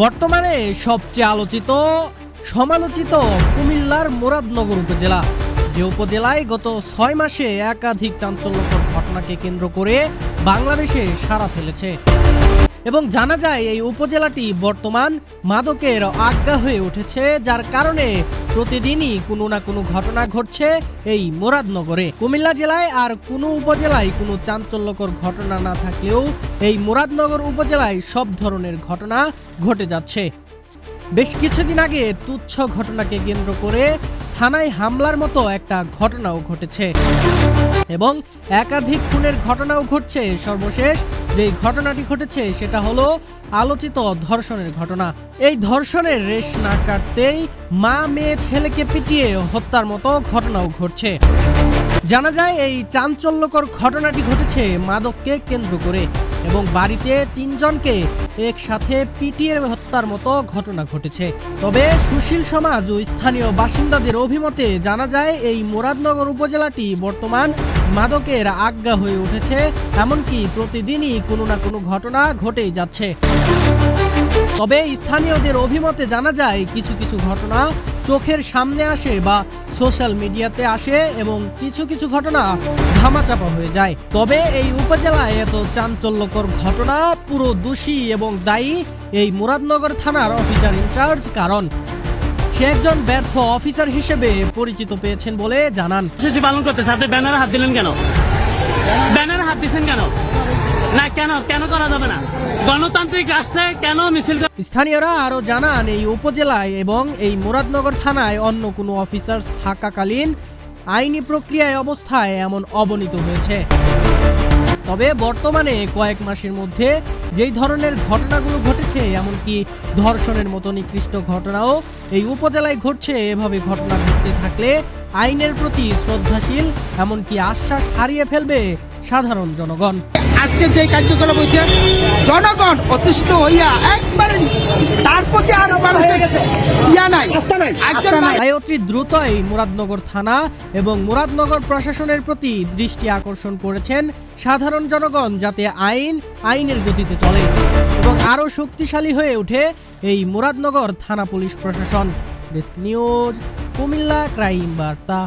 বর্তমানে সবচেয়ে আলোচিত, সমালোচিত কুমিল্লার মুরাদনগর উপজেলা। যে উপজেলায় গত ছয় মাসে একাধিক চাঞ্চল্যকর ঘটনাকে কেন্দ্র করে বাংলাদেশে সারা ফেলেছে। এবং জানা যায় এই উপজেলাটি বর্তমান মাদকের আজ্ঞা হয়ে উঠেছে, যার কারণে প্রতিদিনই কোনো না কোনো ঘটনা ঘটছে এই মুরাদনগরে। কুমিল্লা জেলায় আর কোনো উপজেলায় কোনো চাঞ্চল্যকর ঘটনা না থাকলেও এই মুরাদনগর উপজেলায় সব ধরনের ঘটনা ঘটে যাচ্ছে। বেশ কিছুদিন আগে তুচ্ছ ঘটনাকে কেন্দ্র করে থানায় হামলার মতো একটা ঘটনাও ঘটেছে। এবং একাধিক খুনের ঘটনাও ঘটছে সর্বশেষ। যেই ঘটনাটি ঘটেছে সেটা হলো আলোচিত ধর্ষণের ঘটনা। এই ধর্ষণের রেশ না কাটতেই মা, মেয়ে, ছেলেকে পিটিয়ে হত্যার মতো ঘটনাও ঘটছে। জানা যায় এই চাঞ্চল্যকর ঘটনাটি ঘটেছে মাদককে কেন্দ্র করে। এবং বাড়িতে তিনজনকে একসাথে পিটিয়ে হত্যার মতো ঘটনা ঘটেছে। তবে সুশীল সমাজ ও স্থানীয় বাসিন্দাদের অভিমতে জানা যায়, এই মুরাদনগর উপজেলাটি বর্তমান মাদকের আজ্ঞা হয়ে উঠেছে, এমনকি প্রতিদিনই কোনো না কোনো ঘটনা ঘটেই যাচ্ছে। তবে স্থানীয়দের অভিমতে জানা যায়, কিছু কিছু ঘটনা চোখের সামনে আসে বা সোশ্যাল মিডিয়াতে আসে এবং কিছু কিছু ঘটনা ধামাচাপা হয়ে যায়। তবে এই উপজেলায় এত চাঞ্চল্যকর ঘটনা, পুরো দোষী এবং দায়ী এই মুরাদনগর থানার অফিসার ইনচার্জ। কারণ সে একজন ব্যর্থ অফিসার হিসেবে পরিচিত পেয়েছেন বলে জানান। পালন করতেছে, আপনি ব্যানারে হাত দিলেন কেন? ব্যানারে হাত দিচ্ছেন কেন? কেন কেন করা যাবে না? গণতান্ত্রিক রাস্তায় কেন মিছিল স্থানীয়রা আরও জানান, এই উপজেলায় এবং এই মুরাদনগর থানায় অন্য কোনো অফিসার্স থাকাকালীন আইনি প্রক্রিয়ায় অবস্থায় এমন অবনীত হয়েছে। তবে বর্তমানে কয়েক মাসের মধ্যে যেই ধরনের ঘটনাগুলো ঘটেছে এমনকি ধর্ষণের মতো নিকৃষ্ট ঘটনাও এই উপজেলায় ঘটছে। এভাবে ঘটনা ঘটতে থাকলে আইনের প্রতি শ্রদ্ধাশীল এমনকি আশ্বাস হারিয়ে ফেলবে সাধারণ জনগণ। আজকে যে কার্যকলাপ হয়েছে জনগণ অতিষ্ঠ হইয়া একবারে তার প্রতি আর মানুষের তাই অতি দ্রুতই মুরাদনগর থানা এবং মুরাদনগর প্রশাসনের প্রতি দৃষ্টি আকর্ষণ করেছেন সাধারণ জনগণ যাতে আইন আইনের গতিতে চলে এবং আরও শক্তিশালী হয়ে ওঠে এই মুরাদনগর থানা পুলিশ প্রশাসন। ডেস্ক নিউজ কুমিল্লা ক্রাইম বার্তা।